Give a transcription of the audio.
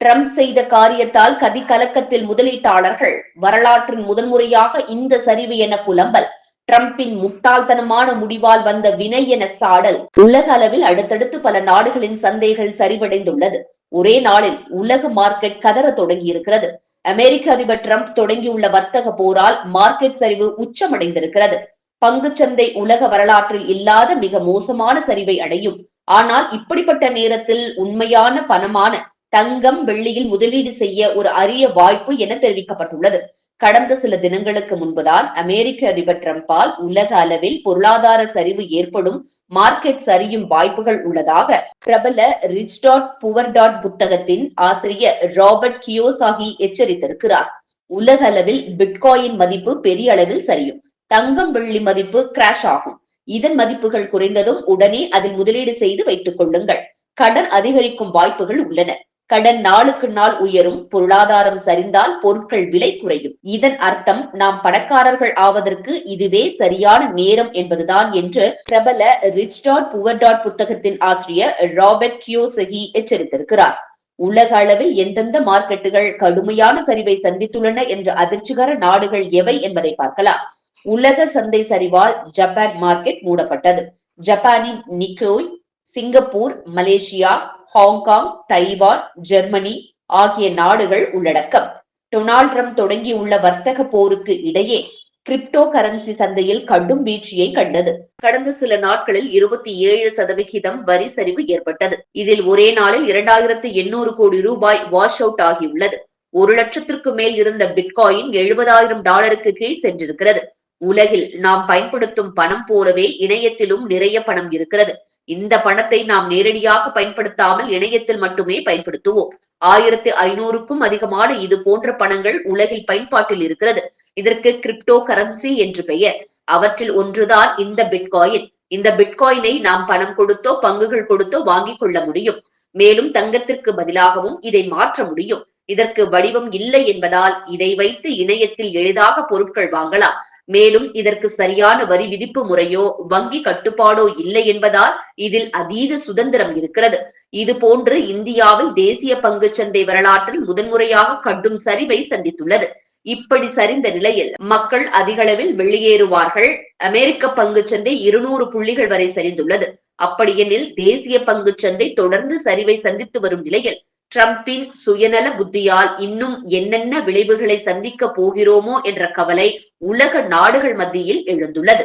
Trump செய்த காரியத்தால் கதி கலக்கத்தில் முதலீட்டாளர்கள் வரலாற்றின் முதன்முறையாக இந்த சரிவு என புலம்பல். டிரம்பின் முட்டாள்தனமான முடிவால் வந்த வினை என சாடல். உலக அளவில் அடுத்தடுத்து பல நாடுகளின் சந்தைகள் சரிவடைந்துள்ளது. ஒரே நாளில் உலக மார்க்கெட் கதற தொடங்கியிருக்கிறது. அமெரிக்க அதிபர் ட்ரம்ப் தொடங்கியுள்ள வர்த்தக போரால் மார்க்கெட் சரிவு உச்சமடைந்திருக்கிறது. பங்குச்சந்தை உலக வரலாற்றில் இல்லாத மிக மோசமான சரிவை அடையும். ஆனால் இப்படிப்பட்ட நேரத்தில் உண்மையான பணமான தங்கம் வெள்ளியில் முதலீடு செய்ய ஒரு அரிய வாய்ப்பு என தெரிவிக்கப்பட்டுள்ளது. கடந்த சில தினங்களுக்கு முன்புதான் அமெரிக்க அதிபர் டிரம்பால் உலக அளவில் பொருளாதார சரிவு ஏற்படும் மார்க்கெட் சரியும் வாய்ப்புகள் உள்ளதாக பிரபல ரிச் டாட் புவர் டாட் புத்தகத்தின் ஆசிரியர் ராபர்ட் கியோசாகி எச்சரித்திருக்கிறார். உலக அளவில் பிட்காயின் மதிப்பு பெரிய அளவில் சரியும். தங்கம் வெள்ளி மதிப்பு கிராஷ் ஆகும். இதன் மதிப்புகள் குறைந்ததும் உடனே அதில் முதலீடு செய்து வைத்துக் கொள்ளுங்கள். கடன் அதிகரிக்கும் வாய்ப்புகள் உள்ளன. கடன் நாளுக்கு நாள் உயரும் பொருளாதாரம் சரிந்தால் பொருட்கள் விலை குறையும். இதன் அர்த்தம் நாம் பணக்காரர்கள் ஆவதற்கு இதுவே சரியான நேரம் என்பதுதான் என்று பிரபல ரிச் டாட் புவர் டாட் புத்தகத்தின் ஆசிரியர் ராபர்ட் கியோசகி எச்சரித்திருக்கிறார். உலக அளவில் எந்தெந்த மார்க்கெட்டுகள் கடுமையான சரிவை சந்தித்துள்ளன என்ற அதிர்ச்சிகர நாடுகள் எவை என்பதை பார்க்கலாம். உலக சந்தை சரிவால் ஜப்பான் மார்க்கெட் மூடப்பட்டது. ஜப்பானின் Nikkei Singapore Malaysia Hong Kong Taiwan Germany ஆகிய நாடுகள் உள்ளடக்கம். டொனால்ட் ட்ரம்ப் தொடங்கியுள்ள வர்த்தக போருக்கு இடையே கிரிப்டோ கரன்சி சந்தையில் கடும் வீழ்ச்சியை கண்டது. கடந்த சில நாட்களில் இருபத்தி ஏழு சதவிகிதம் வரி சரிவு ஏற்பட்டது. இதில் ஒரே நாளில் இரண்டாயிரத்து எண்ணூறு கோடி ரூபாய் வாஷ் அவுட் ஆகியுள்ளது. ஒரு லட்சத்திற்கு மேல் இருந்த பிட்காயின் எழுபதாயிரம் டாலருக்கு கீழ் சென்றிருக்கிறது. உலகில் நாம் பயன்படுத்தும் பணம் போலவே இணையத்திலும் நிறைய பணம் இருக்கிறது. இந்த பணத்தை நாம் நேரடியாக பயன்படுத்தாமல் இணையத்தில் மட்டுமே பயன்படுத்துவோம். ஆயிரத்தி ஐநூறுக்கும் அதிகமான இது போன்ற பணங்கள் உலகில் பயன்பாட்டில் இருக்கிறது. இதற்கு கிரிப்டோ கரன்சி என்று பெயர். அவற்றில் ஒன்றுதான் இந்த பிட்காயின் இந்த பிட்காயினை நாம் பணம் கொடுத்தோ பங்குகள் கொடுத்தோ வாங்கிக் கொள்ள முடியும். மேலும் தங்கத்திற்கு பதிலாகவும் இதை மாற்ற முடியும். இதற்கு வடிவம் இல்லை என்பதால் இதை வைத்து இணையத்தில் எளிதாக பொருட்கள் வாங்கலாம். மேலும் இதற்கு சரியான வரி விதிப்பு முறையோ வங்கி கட்டுப்பாடோ இல்லை என்பதால் இதில் அதீத சுதந்திரம் இருக்கிறது. இது போன்று இந்தியாவில் தேசிய பங்கு சந்தை வரலாற்றில் முதன்முறையாக கடும் சரிவை சந்தித்துள்ளது. இப்படி சரிந்த நிலையில் மக்கள் அதிகளவில் வெளியேறுவார்கள். அமெரிக்க பங்கு சந்தை இருநூறு புள்ளிகள் வரை சரிந்துள்ளது. அப்படியெனில் தேசிய பங்கு சந்தை தொடர்ந்து சரிவை சந்தித்து வரும் நிலையில் ட்ரம்பின் சுயநல புத்தியால் இன்னும் என்னென்ன விளைவுகளை சந்திக்க போகிறோமோ என்ற கவலை உலக நாடுகள் மத்தியில் எழுந்துள்ளது.